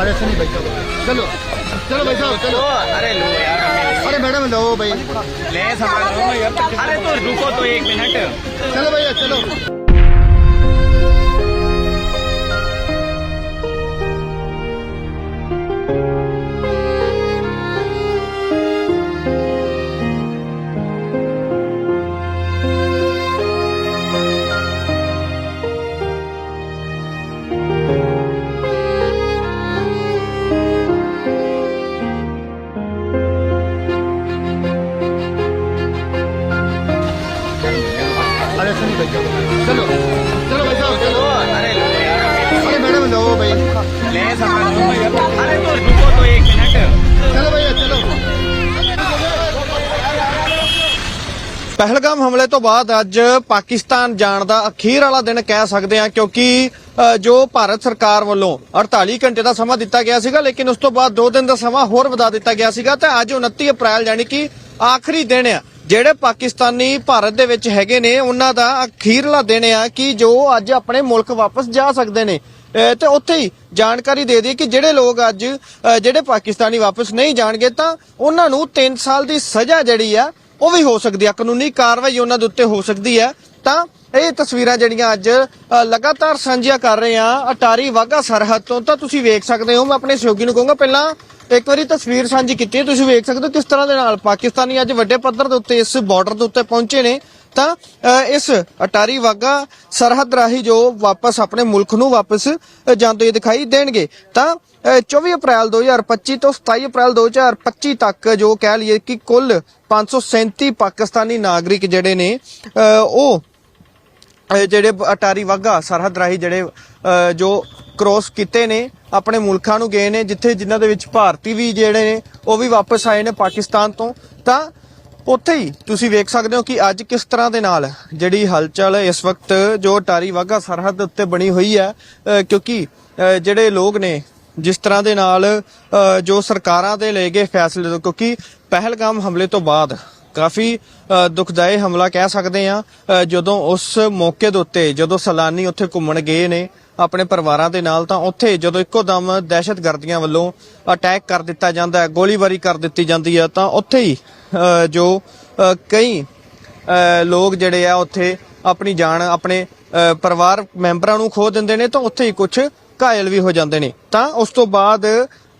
अरे सुनिए भाई चलो चलो चलो भाई साहब चलो अरे लो यार हमें अरे मैडम लो भाई ले समझ लो यार अरे तो रुको तो एक मिनट चलो भैया चलो અરે ਪਹਿਲਗਾਮ ਹਮਲੇ ਤੋਂ ਬਾਅਦ ਅੱਜ ਪਾਕਿਸਤਾਨ ਜਾਣ ਦਾ ਅਖੀਰ ਵਾਲਾ ਦਿਨ ਕਹਿ ਸਕਦੇ ਹਾਂ, ਕਿਉਂਕਿ ਜੋ ਭਾਰਤ ਸਰਕਾਰ ਵੱਲੋਂ 48 ਘੰਟੇ ਦਾ ਸਮਾਂ ਦਿੱਤਾ ਗਿਆ ਸੀਗਾ, ਲੇਕਿਨ ਉਸ ਤੋਂ ਬਾਅਦ 2 ਦਿਨ ਦਾ ਸਮਾਂ ਹੋਰ ਵਧਾ ਦਿੱਤਾ ਗਿਆ ਸੀਗਾ ਤੇ ਅੱਜ 29 ਅਪ੍ਰੈਲ ਯਾਨੀ ਕਿ ਆਖਰੀ ਦਿਨ ਆ। ਜਿਹੜੇ ਪਾਕਿਸਤਾਨੀ ਭਾਰਤ ਦੇ ਵਿੱਚ ਹੈਗੇ ਨੇ, ਉਹਨਾਂ ਦਾ ਅਖੀਰਲਾ ਦਿਨ ਆ ਕਿ ਜੋ ਅੱਜ ਆਪਣੇ ਮੁਲਕ ਵਾਪਸ ਜਾ ਸਕਦੇ ਨੇ। ਤੇ ਉੱਥੇ ਹੀ ਜਾਣਕਾਰੀ ਦੇ ਦਈਏ ਕਿ ਜਿਹੜੇ ਲੋਕ ਅੱਜ ਜਿਹੜੇ ਪਾਕਿਸਤਾਨੀ ਵਾਪਸ ਨਹੀਂ ਜਾਣਗੇ ਤਾਂ ਉਹਨਾਂ ਨੂੰ 3 ਸਾਲ ਦੀ ਸਜ਼ਾ ਜਿਹੜੀ ਆ, ਉਹ ਵੀ ਹੋ ਸਕਦੀ ਆ। ਕਾਨੂੰਨੀ ਕਾਰਵਾਈ ਉਹਨਾਂ ਦੇ ਉੱਤੇ ਹੋ ਸਕਦੀ ਹੈ ਤਾਂ ਇਹ ਤਸਵੀਰਾਂ ਜਿਹੜੀਆਂ ਅੱਜ ਲਗਾਤਾਰ ਸਾਂਝੀਆਂ ਕਰ ਰਹੇ ਆ ਅਟਾਰੀ ਵਾਗਾ ਸਰਹੱਦ ਤੋਂ। ਤਾਂ ਤੁਸੀਂ ਵੇਖ ਸਕਦੇ ਹੋ, ਮੈਂ ਆਪਣੇ ਸਹਿਯੋਗੀ ਨੂੰ ਕਹੂੰਗਾ, ਪਹਿਲਾਂ ਇੱਕ ਵਾਰੀ ਤਸਵੀਰ ਸਾਂਝੀ ਕੀਤੀ ਤੁਸੀਂ ਵੇਖ ਸਕਦੇ ਹੋ ਕਿਸ ਤਰ੍ਹਾਂ ਦੇ ਨਾਲ ਪਾਕਿਸਤਾਨੀ ਅੱਜ ਵੱਡੇ ਪੱਧਰ ਦੇ ਉੱਤੇ ਇਸ ਬਾਰਡਰ ਦੇ ਉੱਤੇ ਪਹੁੰਚੇ ਨੇ। ਤਾਂ ਅ, ਇਸ ਅਟਾਰੀ ਵਾਗਾ ਸਰਹੱਦ ਰਾਹੀਂ ਜੋ ਵਾਪਸ ਆਪਣੇ ਮੁਲਕ ਨੂੰ ਵਾਪਸ ਅ, ਜਾਂਦੇ ਹੋਏ ਦਿਖਾਈ ਦੇਣਗੇ। ਤਾਂ ਅ, 24 ਅਪ੍ਰੈਲ 2025 ਤੋਂ 27 ਅਪ੍ਰੈਲ 2025 ਤੱਕ ਜੋ ਕਹਿ ਲਈਏ ਕਿ ਕੁੱਲ 537 ਪਾਕਿਸਤਾਨੀ ਨਾਗਰਿਕ ਜਿਹੜੇ ਨੇ ਅ, ਉਹ ਅਹ ਜਿਹੜੇ ਅਟਾਰੀ ਵਾਗਾ ਸਰਹੱਦ ਰਾਹੀਂ ਜਿਹੜੇ ਅਹ ਜੋ ਕ੍ਰੋਸ ਕੀਤੇ ਨੇ ਆਪਣੇ ਮੁਲਕਾਂ ਨੂੰ ਗਏ ਨੇ ਜਿੱਥੇ ਜਿਨ੍ਹਾਂ ਦੇ ਵਿੱਚ ਭਾਰਤੀ ਵੀ ਜਿਹੜੇ ਨੇ ਉਹ ਵੀ ਵਾਪਸ ਆਏ ਨੇ ਪਾਕਿਸਤਾਨ ਤੋਂ। ਤਾਂ ਉੱਥੇ ਹੀ ਤੁਸੀਂ ਵੇਖ ਸਕਦੇ ਹੋ ਕਿ ਅੱਜ ਕਿਸ ਤਰ੍ਹਾਂ ਦੇ ਨਾਲ ਜਿਹੜੀ ਹਲਚਲ ਇਸ ਵਕਤ ਜੋ ਟਾਰੀ ਵਾਗਾ ਸਰਹੱਦ ਉੱਤੇ ਬਣੀ ਹੋਈ ਹੈ ਕਿਉਂਕਿ ਜਿਹੜੇ ਲੋਕ ਨੇ ਜਿਸ ਤਰ੍ਹਾਂ ਦੇ ਨਾਲ ਜੋ ਸਰਕਾਰਾਂ ਦੇ ਲਏ ਗਏ ਫੈਸਲੇ ਤੋਂ, ਕਿਉਂਕਿ ਪਹਿਲਗਾਮ ਹਮਲੇ ਤੋਂ ਬਾਅਦ ਕਾਫੀ ਦੁਖਦਾਈ ਹਮਲਾ ਕਹਿ ਸਕਦੇ ਆ ਜਦੋਂ ਉਸ ਮੌਕੇ ਦੇ ਉੱਤੇ ਜਦੋਂ ਸੈਲਾਨੀ ਉੱਥੇ ਘੁੰਮਣ ਗਏ ਨੇ ਆਪਣੇ ਪਰਿਵਾਰਾਂ ਦੇ ਨਾਲ, ਤਾਂ ਉੱਥੇ ਜਦੋਂ ਇੱਕੋ ਦਮ ਦਹਿਸ਼ਤਗਰਦੀਆਂ ਵੱਲੋਂ ਅਟੈਕ ਕਰ ਦਿੱਤਾ ਜਾਂਦਾ ਹੈ, ਗੋਲੀਬਾਰੀ ਕਰ ਦਿੱਤੀ ਜਾਂਦੀ ਹੈ, ਤਾਂ ਉੱਥੇ ਹੀ ਜੋ ਕਈ ਲੋਕ ਜਿਹੜੇ ਆ ਉੱਥੇ ਆਪਣੀ ਜਾਨ, ਆਪਣੇ ਪਰਿਵਾਰ ਮੈਂਬਰਾਂ ਨੂੰ ਖੋ ਦਿੰਦੇ ਨੇ, ਤਾਂ ਉੱਥੇ ਹੀ ਕੁਝ ਘਾਇਲ ਵੀ ਹੋ ਜਾਂਦੇ ਨੇ। ਤਾਂ ਉਸ ਤੋਂ ਬਾਅਦ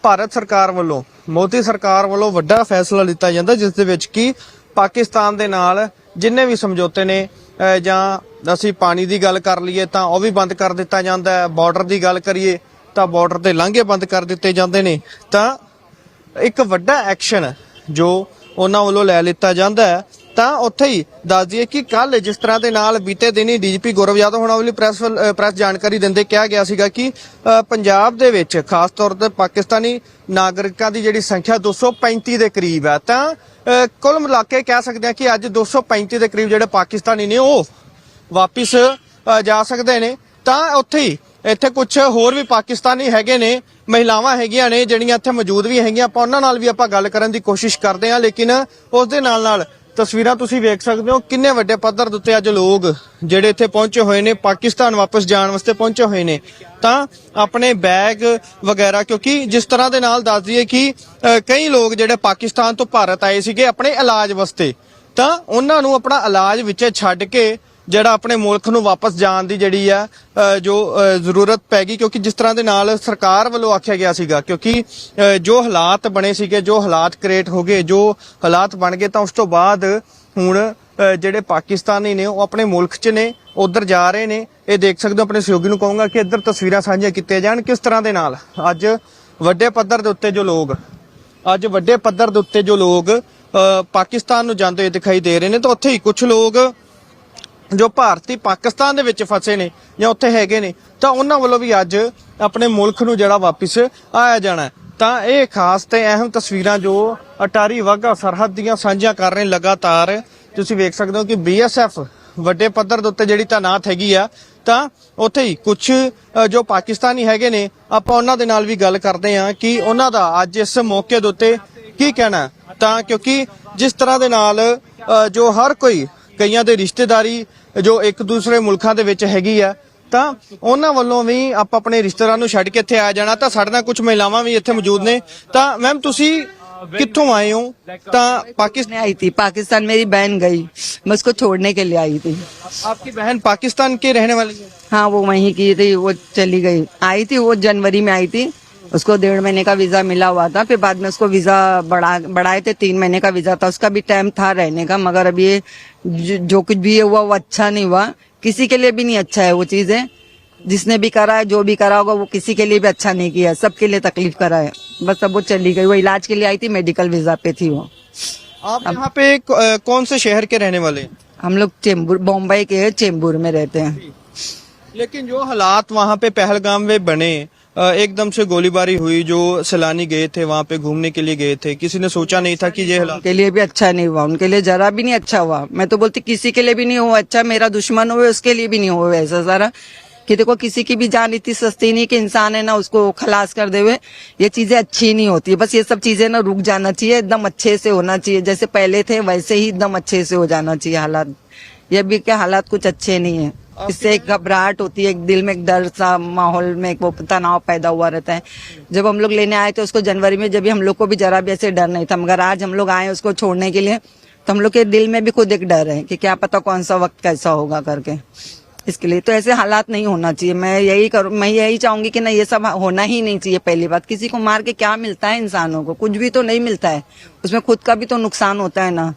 ਭਾਰਤ ਸਰਕਾਰ ਵੱਲੋਂ, ਮੋਦੀ ਸਰਕਾਰ ਵੱਲੋਂ ਵੱਡਾ ਫੈਸਲਾ ਲਿੱਤਾ ਜਾਂਦਾ, ਜਿਸ ਦੇ ਵਿੱਚ ਕਿ ਪਾਕਿਸਤਾਨ ਦੇ ਨਾਲ ਜਿੰਨੇ ਵੀ ਸਮਝੌਤੇ ਨੇ ਜਾਂ ਅਸੀਂ ਪਾਣੀ ਦੀ ਗੱਲ ਕਰ ਲਈਏ ਤਾਂ ਉਹ ਵੀ ਬੰਦ ਕਰ ਦਿੱਤਾ ਜਾਂਦਾ ਹੈ। ਬਾਰਡਰ ਦੀ ਗੱਲ ਕਰੀਏ ਤਾਂ ਬਾਰਡਰ ਤੇ ਲਾਂਘੇ ਬੰਦ ਕਰ ਦਿੱਤੇ ਜਾਂਦੇ ਨੇ। ਤਾਂ ਇੱਕ ਵੱਡਾ ਐਕਸ਼ਨ ਜੋ ਉਹਨਾਂ ਵੱਲੋਂ ਲੈ ਲਿੱਤਾ ਜਾਂਦਾ ਹੈ। ਤਾਂ ਉੱਥੇ ਹੀ ਦੱਸ ਦਈਏ ਕਿ ਕੱਲ ਜਿਸ ਤਰ੍ਹਾਂ ਦੇ ਨਾਲ ਬੀਤੇ ਦਿਨੀ ਡੀਜੀਪੀ ਗੌਰਵ ਯਾਦਵ ਹੋਣਾ ਵੱਲੋਂ ਪ੍ਰੈਸ ਵੱਲ- ਅਹ ਪ੍ਰੈਸ ਜਾਣਕਾਰੀ ਦਿੰਦੇ ਕਿਹਾ ਗਿਆ ਸੀਗਾ ਕਿ ਪੰਜਾਬ ਦੇ ਵਿੱਚ ਖਾਸ ਤੌਰ ਤੇ ਪਾਕਿਸਤਾਨੀ ਨਾਗਰਿਕਾਂ ਦੀ ਜਿਹੜੀ ਸੰਖਿਆ 235 ਦੇ ਕਰੀਬ ਹੈ, ਤਾਂ ਕੁੱਲ ਮਿਲਾ ਕੇ ਕਹਿ ਸਕਦੇ ਹਾਂ ਕਿ ਅੱਜ 235 ਦੇ ਕਰੀਬ ਜਿਹੜੇ ਪਾਕਿਸਤਾਨੀ ਨੇ ਉਹ ਵਾਪਿਸ ਜਾ ਸਕਦੇ ਨੇ। ਤਾਂ ਉੱਥੇ ਹੀ ਇੱਥੇ ਕੁਝ ਹੋਰ ਵੀ ਪਾਕਿਸਤਾਨੀ ਹੈਗੇ ਨੇ, ਮਹਿਲਾਵਾਂ ਹੈਗੀਆਂ ਨੇ, ਜਿਹੜੀਆਂ ਇੱਥੇ ਮੌਜੂਦ ਵੀ ਹੈਗੀਆਂ, ਆਪਾਂ ਉਹਨਾਂ ਨਾਲ ਵੀ ਆਪਾਂ ਗੱਲ ਕਰਨ ਦੀ ਕੋਸ਼ਿਸ਼ ਕਰਦੇ ਹਾਂ, ਲੇਕਿਨ ਉਸ ਦੇ ਨਾਲ ਨਾਲ ਤਸਵੀਰਾਂ ਤੁਸੀਂ ਵੇਖ ਸਕਦੇ ਹੋ ਕਿੰਨੇ ਵੱਡੇ ਪੱਧਰ ਦੇ ਉੱਤੇ ਅੱਜ ਲੋਕ ਜਿਹੜੇ ਇੱਥੇ ਪਹੁੰਚੇ ਹੋਏ ਨੇ, ਪਾਕਿਸਤਾਨ ਵਾਪਸ ਜਾਣ ਵਾਸਤੇ ਪਹੁੰਚੇ ਹੋਏ ਨੇ। ਤਾਂ ਆਪਣੇ ਬੈਗ ਵਗੈਰਾ, ਕਿਉਂਕਿ ਜਿਸ ਤਰ੍ਹਾਂ ਦੇ ਨਾਲ ਦੱਸ ਦਈਏ ਕਿ ਕਈ ਲੋਕ ਜਿਹੜੇ ਪਾਕਿਸਤਾਨ ਤੋਂ ਭਾਰਤ ਆਏ ਸੀਗੇ ਆਪਣੇ ਇਲਾਜ ਵਾਸਤੇ। ਤਾਂ ਉਹਨਾਂ ਨੂੰ ਆਪਣਾ ਇਲਾਜ ਵਿੱਚ ਛੱਡ ਕੇ ਜਿਹੜਾ ਆਪਣੇ ਮੁਲਕ ਨੂੰ ਵਾਪਸ ਜਾਣ ਦੀ ਜਿਹੜੀ ਆ ਜੋ ਜ਼ਰੂਰਤ ਪੈ ਗਈ, ਕਿਉਂਕਿ ਜਿਸ ਤਰ੍ਹਾਂ ਦੇ ਨਾਲ ਸਰਕਾਰ ਵੱਲੋਂ ਆਖਿਆ ਗਿਆ ਸੀਗਾ, ਕਿਉਂਕਿ ਜੋ ਹਾਲਾਤ ਬਣੇ ਸੀਗੇ, ਜੋ ਹਾਲਾਤ ਕ੍ਰੀਏਟ ਹੋ ਗਏ, ਜੋ ਹਾਲਾਤ ਬਣ ਗਏ, ਤਾਂ ਉਸ ਤੋਂ ਬਾਅਦ ਹੁਣ ਜਿਹੜੇ ਪਾਕਿਸਤਾਨੀ ਨੇ, ਉਹ ਆਪਣੇ ਮੁਲਕ 'ਚ ਨੇ, ਉਧਰ ਜਾ ਰਹੇ ਨੇ। ਇਹ ਦੇਖ ਸਕਦੇ ਹੋ, ਆਪਣੇ ਸਹਿਯੋਗੀ ਨੂੰ ਕਹੂੰਗਾ ਕਿ ਇੱਧਰ ਤਸਵੀਰਾਂ ਸਾਂਝੀਆਂ ਕੀਤੀਆਂ ਜਾਣ, ਕਿਸ ਤਰ੍ਹਾਂ ਦੇ ਨਾਲ। ਅੱਜ ਵੱਡੇ ਪੱਧਰ ਦੇ ਉੱਤੇ ਜੋ ਲੋਕ, ਅੱਜ ਵੱਡੇ ਪੱਧਰ ਦੇ ਉੱਤੇ ਜੋ ਲੋਕ ਪਾਕਿਸਤਾਨ ਨੂੰ ਜਾਂਦੇ ਹੋਏ ਦਿਖਾਈ ਦੇ ਰਹੇ ਨੇ, ਤਾਂ ਉੱਥੇ ਹੀ ਕੁਝ ਲੋਕ ਜੋ ਭਾਰਤੀ ਪਾਕਿਸਤਾਨ ਦੇ ਵਿੱਚ ਫਸੇ ਨੇ ਜਾਂ ਉੱਥੇ ਹੈਗੇ ਨੇ, ਤਾਂ ਉਹਨਾਂ ਵੱਲੋਂ ਵੀ ਅੱਜ ਆਪਣੇ ਮੁਲਕ ਨੂੰ ਜਿਹੜਾ ਵਾਪਿਸ ਆਇਆ ਜਾਣਾ ਤਾਂ ਇਹ ਖਾਸ ਤੇ ਅਹਿਮ ਤਸਵੀਰਾਂ ਜੋ ਅਟਾਰੀ ਵਾਗਾ ਸਰਹੱਦ ਦੀਆਂ ਸਾਂਝੀਆਂ ਕਰ ਰਹੇ ਲਗਾਤਾਰ, ਤੁਸੀਂ ਵੇਖ ਸਕਦੇ ਹੋ ਕਿ ਬੀਐਸਐਫ ਵੱਡੇ ਪੱਧਰ ਦੇ ਉੱਤੇ ਜਿਹੜੀ ਤਾਨਾਤ ਹੈਗੀ ਆ, ਤਾਂ ਉੱਥੇ ਹੀ ਕੁਝ ਜੋ ਪਾਕਿਸਤਾਨੀ ਹੈਗੇ ਨੇ, ਆਪਾਂ ਉਹਨਾਂ ਦੇ ਨਾਲ ਵੀ ਗੱਲ ਕਰਦੇ ਹਾਂ ਕਿ ਉਹਨਾਂ ਦਾ ਅੱਜ ਇਸ ਮੌਕੇ ਦੇ ਉੱਤੇ ਕੀ ਕਹਿਣਾ ਤਾਂ ਕਿਉਂਕਿ ਜਿਸ ਤਰ੍ਹਾਂ ਦੇ ਨਾਲ ਜੋ ਹਰ ਕੋਈ ਕਈਆਂ ਦੇ ਰਿਸ਼ਤੇਦਾਰੀ ਜੋ ਇੱਕ ਦੂਸਰੇ ਮੁਲਕਾਂ ਦੇ ਵਿੱਚ ਹੈਗੀ ਆ ਤਾਂ ਉਹਨਾਂ ਵੱਲੋਂ ਵੀ ਆਪਾਂ ਆਪਣੇ ਰਿਸ਼ਤੇਦਾਰਾਂ ਨੂੰ ਛੱਡ ਕੇ ਇੱਥੇ ਆ ਜਾਣਾ ਤਾਂ ਸਾਡੇ ਨਾਲ ਕੁਝ ਮਹਿਲਾਵਾਂ ਵੀ ਇੱਥੇ ਮੌਜੂਦ ਨੇ ਤਾਂ ਮੈਮ ਤੁਸੀਂ ਕਿੱਥੋਂ ਆਏ ਹੋ ਤਾਂ ਪਾਕਿਸਤਾਨ मैं आई थी पाकिस्तान मेरी बहन गई मैं उसको छोड़ने के लिए आई थी आपकी बहन पाकिस्तान के रहने वाली है हाँ वो वहीं की थी वो चली गई आई थी वो जनवरी में आई थी उसको डेढ़ महीने का वीज़ा मिला हुआ था फिर बाद में उसको वीज़ा बढ़ा बढ़ाए थे तीन महीने का वीज़ा था। उसका भी टाइम था रहने का मगर अभी ये जो, जो कुछ भी हुआ वो अच्छा नहीं हुआ। किसी के लिए भी नहीं अच्छा है वो चीज़ें। जिसने भी करा है जो भी करा होगा वो किसी के लिए भी अच्छा नहीं किया सबके लिए तकलीफ़ करा है। बस अब वो चली गई। वो इलाज के लिए आई थी मेडिकल वीज़ा पे थी वो। आप यहाँ पे कौन से शहर के रहने वाले हम लोग चेंबूर बॉम्बे के चेंबूर में रहते हैं। लेकिन जो हालात वहाँ पे पहलगाम में बने एकदम से गोलीबारी हुई जो सैलानी गए थे वहाँ पे घूमने के लिए गए थे। किसी ने सोचा नहीं था कि ये हालात उनके लिए भी अच्छा नहीं हुआ उनके लिए जरा भी नहीं अच्छा हुआ। मैं तो बोलती किसी के लिए भी नहीं हुआ अच्छा मेरा दुश्मन हुए उसके लिए भी नहीं हुआ ऐसा सारा। कि देखो किसी की भी जान इतनी सस्ती नहीं कि इंसान है ना उसको खलास कर दे हुए ये चीज़ें अच्छी नहीं होती। बस ये सब चीज़ें ना रुक जाना चाहिए एकदम अच्छे से होना चाहिए। जैसे पहले थे वैसे ही एकदम अच्छे से हो जाना चाहिए हालात। ये भी के हालात कुछ अच्छे नहीं है। इससे एक घबराहट होती है, एक दिल में एक डर सा माहौल में एक वो तनाव पैदा हुआ रहता है। जब हम लोग लेने आए थे उसको जनवरी में जब भी हम लोग को भी जरा भी ऐसे डर नहीं था, मगर आज हम लोग आए उसको छोड़ने के लिए तो हम लोग के दिल में भी खुद एक डर है कि क्या पता कौन सा वक्त कैसा होगा करके। इसके लिए तो ऐसे हालात नहीं होना चाहिए। मैं यही करूँ, मैं यही चाहूँगी कि ना ये सब होना ही नहीं चाहिए पहली बात। किसी को मार के क्या मिलता है इंसानों को? कुछ भी तो नहीं मिलता है। उसमें खुद का भी तो नुकसान होता है ना।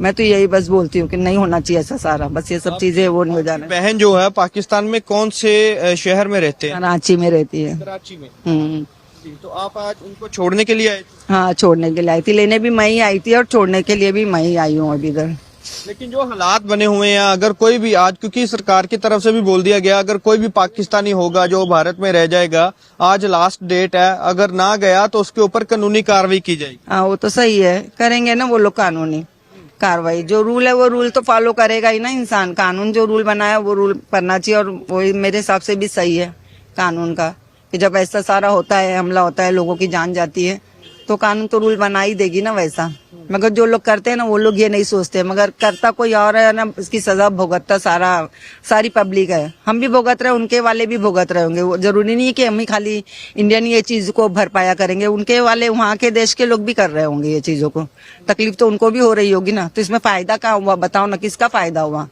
मैं तो यही बस बोलती हूँ कि नहीं होना चाहिए ऐसा सारा। बस ये सब चीज़ें वो नहीं हो। जाना बहन जो है पाकिस्तान में कौन से शहर में रहते हैं? कराची में रहती है। कराची में। हम्म। तो आप आज उनको छोड़ने के लिए आए थे? हाँ छोड़ने के लिए आई थी। लेने भी मैं ही आई थी और छोड़ने के लिए भी मैं ही आई हूँ अभी इधर। लेकिन जो हालात बने हुए हैं अगर कोई भी आज क्योंकि सरकार की तरफ़ से भी बोल दिया गया अगर कोई भी पाकिस्तानी होगा जो भारत में रह जाएगा आज लास्ट डेट है। अगर ना गया तो उसके ऊपर कानूनी कार्रवाई की जाएगी। हाँ वो तो सही है। करेंगे ना वो लोग कानूनी। कार्रवाई। जो रूल है, वो रूल तो फॉलो करेगा ही ना इंसान। कानून जो रूल बनाया, वो रूल करना चाहिए और वो मेरे हिसाब से भी सही है कानून का कि जब ऐसा सारा होता है, हमला होता है, लोगों की जान जाती है तो कानून तो रूल बना ही देगी ना वैसा। मगर जो लोग करते हैं ना वो लोग ये नहीं सोचते। मगर करता कोई और है ना इसकी सजा भुगतता सारा सारी पब्लिक है। हम भी भुगत रहे उनके वाले भी भुगत रहे होंगे। ज़रूरी नहीं है कि हम ही खाली इंडियन ये चीज़ को भरपाया करेंगे। उनके वाले वहाँ के देश के लोग भी कर रहे होंगे ये चीज़ों को। तकलीफ़ तो उनको भी हो रही होगी ना। तो इसमें फ़ायदा क्या हुआ? बताओ ना किसका फ़ायदा हुआ?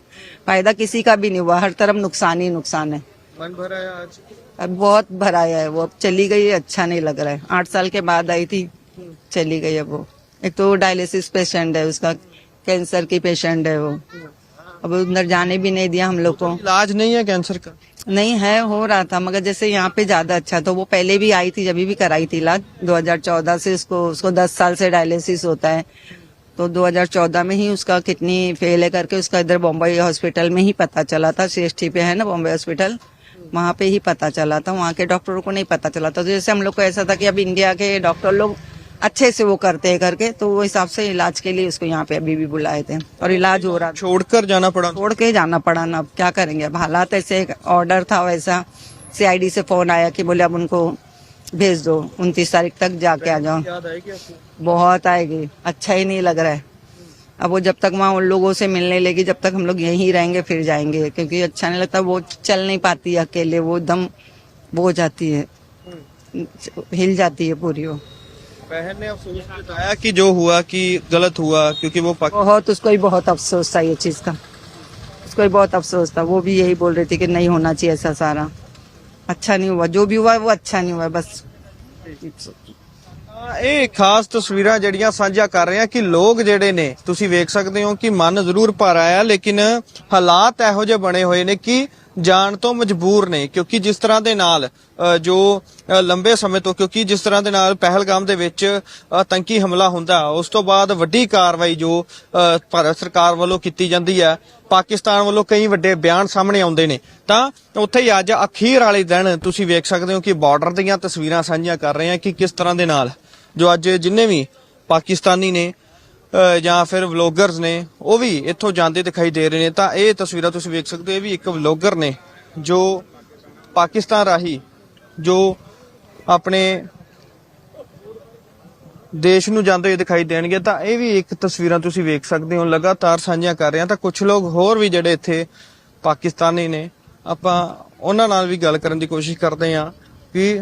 फ़ायदा किसी का भी नहीं हुआ। हर तरफ़ नुकसान ही नुकसान है। मन भरा है आज? अब बहुत भराया है। वो अब चली गई अच्छा नहीं लग रहा है। आठ साल के बाद आई थी। चली गई अब वो। एक तो डायलिसिस पेशेंट है उसका कैंसर की पेशेंट है वो। अब अंदर जाने भी नहीं दिया हम लोग को। इलाज नहीं है कैंसर का? नहीं है हो रहा था मगर जैसे यहाँ पे ज़्यादा अच्छा तो वो पहले भी आई थी जब भी कराई थी इलाज 2014 से उसको उसको 10 साल से डायलिसिस होता है। तो 2014 में ही उसका किडनी फेल है करके उसका इधर बॉम्बे हॉस्पिटल में ही पता चला था सीएसटी पे है ना बॉम्बे हॉस्पिटल वहाँ पे ही पता चला था वहाँ के डॉक्टरों को नहीं पता चला था। तो जैसे हम लोग को ऐसा था कि अब इंडिया के डॉक्टर लोग अच्छे से वो करते हैं करके तो वो हिसाब से इलाज के लिए उसको यहाँ पे अभी भी बुलाए थे और इलाज हो रहा छोड़कर जाना पड़ा? छोड़ के जाना पड़ा ना अब क्या करेंगे? अब हालात ऐसे ऑर्डर था वैसा सीआईडी से फ़ोन आया कि बोले अब उनको भेज दो उनतीस तारीख तक जाके आ जाओ। याद आएगी आपको? बहुत आएगी अच्छा ही नहीं लग रहा है। अब वो जब तक वहाँ उन लोगों से मिलने लेगी जब तक हम लोग यहीं रहेंगे फिर जाएँगे क्योंकि अच्छा नहीं लगता वो चल नहीं पाती अकेले वो दम वो जाती है हिल जाती है पूरी वो। बहन ने अफसोस बताया कि जो हुआ कि गलत हुआ क्योंकि वो पाक... बहुत उसको ही बहुत अफसोस था ये चीज का उसको ही बहुत अफसोस था वो भी यही बोल रही थी कि नहीं होना चाहिए ऐसा सारा अच्छा नहीं हुआ जो भी हुआ वो अच्छा नहीं हुआ बस ਤਾਂ ਇਹ ਖਾਸ ਤਸਵੀਰਾਂ ਜਿਹੜੀਆਂ ਸਾਂਝਾ ਕਰ ਰਹੇ ਆ ਕਿ ਲੋਕ ਜਿਹੜੇ ਨੇ ਤੁਸੀਂ ਵੇਖ ਸਕਦੇ ਹੋ ਕਿ ਮਨ ਜ਼ਰੂਰ ਭਰ ਆਇਆ ਲੇਕਿਨ ਹਾਲਾਤ ਇਹੋ ਜਿਹੇ ਬਣੇ ਹੋਏ ਨੇ ਕਿ ਜਾਣ ਤੋਂ ਮਜਬੂਰ ਨੇ, ਕਿਉਂਕਿ ਜਿਸ ਤਰ੍ਹਾਂ ਦੇ ਨਾਲ ਜੋ ਲੰਬੇ ਸਮੇਂ ਤੋਂ, ਕਿਉਂਕਿ ਜਿਸ ਤਰ੍ਹਾਂ ਦੇ ਨਾਲ ਪਹਿਲਗਾਮ ਦੇ ਵਿੱਚ ਆਤੰਕੀ ਹਮਲਾ ਹੁੰਦਾ, ਉਸ ਤੋਂ ਬਾਅਦ ਵੱਡੀ ਕਾਰਵਾਈ ਜੋ ਭਾਰਤ ਸਰਕਾਰ ਵੱਲੋਂ ਕੀਤੀ ਜਾਂਦੀ ਹੈ, ਪਾਕਿਸਤਾਨ ਵੱਲੋਂ ਕਈ ਵੱਡੇ ਬਿਆਨ ਸਾਹਮਣੇ ਆਉਂਦੇ ਨੇ। ਤਾਂ ਉੱਥੇ ਹੀ ਅੱਜ ਅਖੀਰ ਵਾਲੇ ਦਿਨ ਤੁਸੀਂ ਵੇਖ ਸਕਦੇ ਹੋ ਕਿ ਬਾਰਡਰ ਦੀਆਂ ਤਸਵੀਰਾਂ ਸਾਂਝੀਆਂ ਕਰ ਰਹੇ ਹਾਂ ਕਿ ਕਿਸ ਤਰ੍ਹਾਂ ਦੇ ਨਾਲ, ਜੋ ਅੱਜ ਜਿੰਨੇ ਵੀ ਪਾਕਿਸਤਾਨੀ ਨੇ ਜਾਂ ਫਿਰ ਵਲੌਗਰਸ ਨੇ ਉਹ ਵੀ ਇੱਥੋਂ ਜਾਂਦੇ ਦਿਖਾਈ ਦੇ ਰਹੇ ਨੇ। ਤਾਂ ਇਹ ਤਸਵੀਰਾਂ ਤੁਸੀਂ ਵੇਖ ਸਕਦੇ ਹੋ ਇਹ ਵੀ ਇੱਕ ਵਲੌਗਰ ਨੇ ਜੋ ਪਾਕਿਸਤਾਨ ਰਾਹੀਂ ਜੋ ਆਪਣੇ ਦੇਸ਼ ਨੂੰ ਜਾਂਦੇ ਹੋਏ ਦਿਖਾਈ ਦੇਣਗੇ। ਤਾਂ ਇਹ ਵੀ ਇੱਕ ਤਸਵੀਰਾਂ ਤੁਸੀਂ ਵੇਖ ਸਕਦੇ ਹੋ। ਲਗਾਤਾਰ ਸਾਂਝੀਆਂ ਕਰ ਰਹੇ ਹਾਂ। ਤਾਂ ਕੁਝ ਲੋਕ ਹੋਰ ਵੀ ਜਿਹੜੇ ਇੱਥੇ ਪਾਕਿਸਤਾਨੀ ਨੇ ਆਪਾਂ ਉਹਨਾਂ ਨਾਲ ਵੀ ਗੱਲ ਕਰਨ ਦੀ ਕੋਸ਼ਿਸ਼ ਕਰਦੇ ਹਾਂ ਕਿ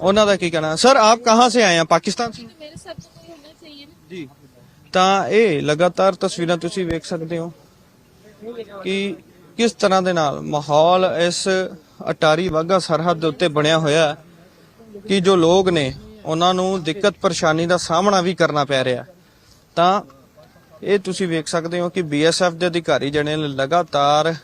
ਉਹਨਾਂ ਦਾ ਕੀ ਕਹਿਣਾ। ਸਰ ਆਪ ਕਹਾਂ ਸੇ ਆਏ ਆ? ਪਾਕਿਸਤਾਨ ਸੇ? मेरे ਤਾਂ ਇਹ ਲਗਾਤਾਰ ਤਸਵੀਰਾਂ ਤੁਸੀਂ ਵੇਖ ਸਕਦੇ ਹੋ ਕਿ ਕਿਸ ਤਰ੍ਹਾਂ ਦੇ ਨਾਲ ਮਾਹੌਲ ਇਸ ਅਟਾਰੀ ਵਾਗਾ ਸਰਹੱਦ ਦੇ ਉੱਤੇ ਬਣਿਆ ਹੋਇਆ ਕਿ ਜੋ ਲੋਕ ਨੇ ਉਹਨਾਂ ਨੂੰ ਦਿੱਕਤ ਪਰੇਸ਼ਾਨੀ ਦਾ ਸਾਹਮਣਾ ਵੀ ਕਰਨਾ ਪੈ ਰਿਹਾ ਤਾਂ ਇਹ ਤੁਸੀਂ ਵੇਖ ਸਕਦੇ ਹੋ ਕਿ ਬੀਐਸਐਫ ਦੇ ਅਧਿਕਾਰੀ ਜਿਹੜੇ ਨੇ ਲਗਾਤਾਰ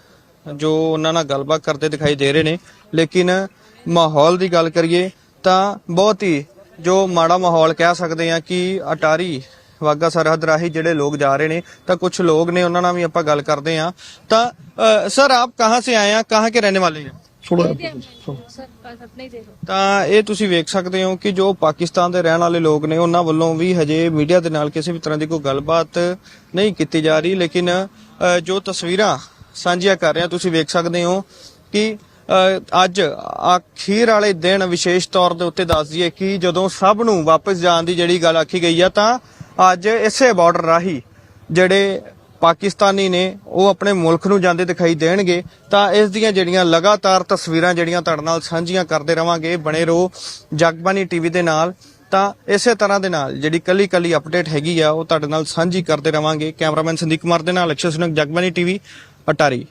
ਜੋ ਉਹਨਾਂ ਨਾਲ ਗੱਲਬਾਤ ਕਰਦੇ ਦਿਖਾਈ ਦੇ ਰਹੇ ਨੇ। ਲੇਕਿਨ ਮਾਹੌਲ ਦੀ ਗੱਲ ਕਰੀਏ ਤਾਂ ਬਹੁਤ ਹੀ ਜੋ ਮਾੜਾ ਮਾਹੌਲ ਕਹਿ ਸਕਦੇ ਆ ਕਿ ਅਟਾਰੀ ਵਾਗਾ ਸਰਹੱਦ ਰਾਹੀਂ ਜਿਹੜੇ ਲੋਕ ਜਾ ਰਹੇ ਨੇ ਤਾਂ ਕੁਝ ਲੋਕ ਨੇ ਉਹਨਾਂ ਨਾਲ ਵੀ ਆਪਾਂ ਗੱਲ ਕਰਦੇ ਆ ਤਾਂ ਸਰ ਆਪ ਕਹਾਂ ਸੇ ਆਏ ਆ? ਕਹਾਂ ਕੇ ਰਹਿਣੇ ਵਾਲੇ ਆ ਤਾਂ ਇਹ ਤੁਸੀਂ ਵੇਖ ਸਕਦੇ ਹੋ ਕਿ ਜੋ ਪਾਕਿਸਤਾਨ ਦੇ ਰਹਿਣ ਵਾਲੇ ਲੋਕ ਨੇ ਉਹਨਾਂ ਵੱਲੋਂ ਵੀ ਹਜੇ ਮੀਡੀਆ ਦੇ ਨਾਲ ਕਿਸੇ ਵੀ ਤਰ੍ਹਾਂ ਦੀ ਕੋਈ ਗੱਲਬਾਤ ਨਹੀਂ ਕੀਤੀ ਜਾ ਰਹੀ ਲੇਕਿਨ ਜੋ ਤਸਵੀਰਾਂ ਸਾਂਝੀਆਂ ਕਰ ਰਿਹਾ ਤੁਸੀਂ ਵੇਖ ਸਕਦੇ ਹੋ ਕਿ ਅੱਜ ਅਖੀਰ ਵਾਲੇ ਦਿਨ ਵਿਸ਼ੇਸ਼ ਤੌਰ ਦੇ ਉੱਤੇ ਦੱਸ ਦਈਏ ਕਿ ਜਦੋਂ ਸਭ ਨੂੰ ਵਾਪਸ ਜਾਣ ਦੀ ਜਿਹੜੀ ਗੱਲ ਆਖੀ ਗਈ ਆ ਤਾਂ ਅੱਜ ਇਸੇ ਬਾਰਡਰ ਰਾਹੀਂ ਜਿਹੜੇ ਪਾਕਿਸਤਾਨੀ ਨੇ ਉਹ ਆਪਣੇ ਮੁਲਕ ਨੂੰ ਜਾਂਦੇ ਦਿਖਾਈ ਦੇਣਗੇ, ਤਾਂ ਇਸ ਦੀਆਂ ਜਿਹੜੀਆਂ ਲਗਾਤਾਰ ਤਸਵੀਰਾਂ ਜਿਹੜੀਆਂ ਤੁਹਾਡੇ ਨਾਲ ਸਾਂਝੀਆਂ ਕਰਦੇ ਰਵਾਂਗੇ, ਬਣੇ ਰਹੋ ਜਗਬਾਨੀ ਟੀਵੀ ਦੇ ਨਾਲ। ਤਾਂ ਇਸੇ ਤਰ੍ਹਾਂ ਦੇ ਨਾਲ ਜਿਹੜੀ ਕੱਲੀ ਕੱਲੀ ਅਪਡੇਟ ਹੈਗੀ ਆ, ਉਹ ਤੁਹਾਡੇ ਨਾਲ ਸਾਂਝੀ ਕਰਦੇ ਰਵਾਂਗੇ। ਕੈਮਰਾਮੈਨ ਸੰਦੀਪ ਕੁਮਾਰ ਦੇ ਨਾਲ ਅਕਸ਼ਰ ਸੁਨਕ ਜਗਬਾਨੀ ਟੀਵੀ ਅਟਾਰੀ।